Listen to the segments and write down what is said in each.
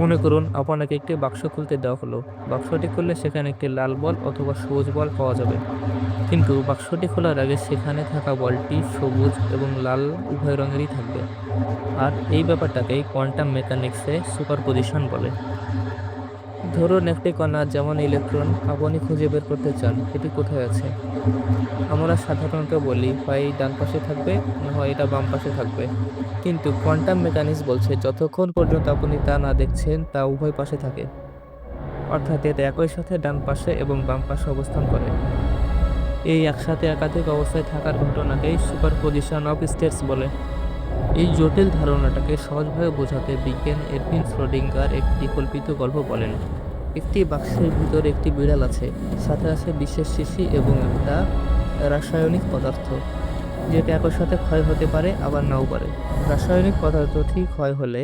মনে করুন, আপনাকে একটি বাক্স খুলতে দেওয়া হলো। বাক্সটি খুললে সেখানে একটি লাল বল অথবা সবুজ বল পাওয়া যাবে। কিন্তু বাক্সটি খোলার আগে সেখানে থাকা বলটি সবুজ এবং লাল উভয় রঙেরই থাকবে। আর এই ব্যাপারটাকেই কোয়ান্টাম মেকানিক্সে সুপারপজিশন বলে। ধরুন একটি কণা, যেমন ইলেকট্রন আপনি খুঁজে বের করতে চান, এটি কোথায় আছে? আমরা সাধারণত বলি, হয় ডান পাশে থাকবে, না হয় এটা বাম পাশে থাকবে। কিন্তু কোয়ান্টাম মেকানিক্স বলছে, যতক্ষণ পর্যন্ত আপনি তা না দেখছেন, তা উভয় পাশে থাকে। অর্থাৎ এতে একই সাথে ডান পাশে এবং বাম পাশে অবস্থান করে। এই একসাথে একাধিক অবস্থায় থাকার ঘটনাকেই সুপারপজিশন অফ স্টেটস বলে। এই জটিল ধারণাটাকে সহজভাবে বোঝাতে বিজ্ঞান এরভিন শ্রোডিঙ্গার একটি কল্পিত গল্প বলেন। একটি বাক্সের ভিতর একটি বিড়াল আছে, সাথে আছে বিশেষ শিশি এবং একটা রাসায়নিক পদার্থ, যেটা একই সাথে ক্ষয় হতে পারে, আবার নাও পারে। রাসায়নিক পদার্থটি ক্ষয় হলে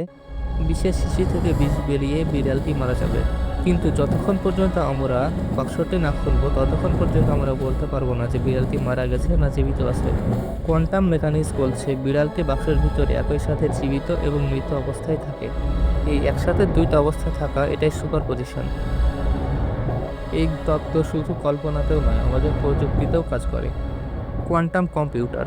বিশেষ শিশি থেকে বিষ বেরিয়ে বিড়ালটি মারা যাবে। কিন্তু যতক্ষণ পর্যন্ত আমরা বাক্সটি না খুলবো, ততক্ষণ পর্যন্ত আমরা বলতে পারব না যে বিড়ালটি মারা গেছে না জীবিত আছে। কোয়ান্টাম মেকানিক্স বলছে, বিড়ালটি বাক্সের ভিতরে একই সাথে জীবিত এবং মৃত অবস্থায় থাকে। এই একসাথে দুইটা অবস্থা থাকা এটাই সুপার পজিশন। এই তত্ত্ব শুধু কল্পনাতেও নয়, আমাদের প্রযুক্তিতেও কাজ করে। Quantum computer.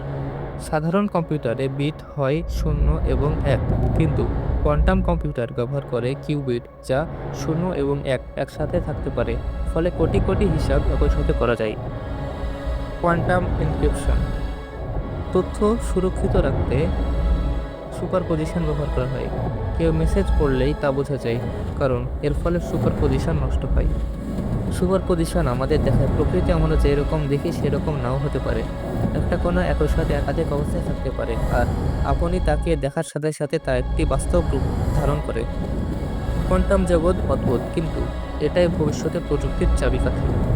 সাধারণ কম্পিউটারে বিট হয় শূন্য এবং এক, কিন্তু কোয়ান্টাম কম্পিউটার ব্যবহার করে কিউবিট যা শূন্য এবং এক একসাথে থাকতে পারে, ফলে কোটি কোটি হিসাব একই সাথে করা যায়। Quantum encryption. তথ্য সুরক্ষিত রাখতে সুপার পজিশন ব্যবহার করা হয়। কেউ মেসেজ পড়লেই তা বোঝা যায়, কারণ এর ফলে সুপারপজিশন নষ্ট হয়। সুপারপজিশন আমাদের দেখায়। প্রকৃতি আমরা যেরকম দেখি সেরকম নাও হতে পারে। একটা কোনো একই সাথে একাধিক অবস্থায় থাকতে পারে। আর আপনি তাকে দেখার সাথে সাথে তা একটি বাস্তব রূপ ধারণ করে। কোয়ান্টাম জগৎ অদ্ভুত, কিন্তু এটাই ভবিষ্যতে প্রযুক্তির চাবিকাঠি।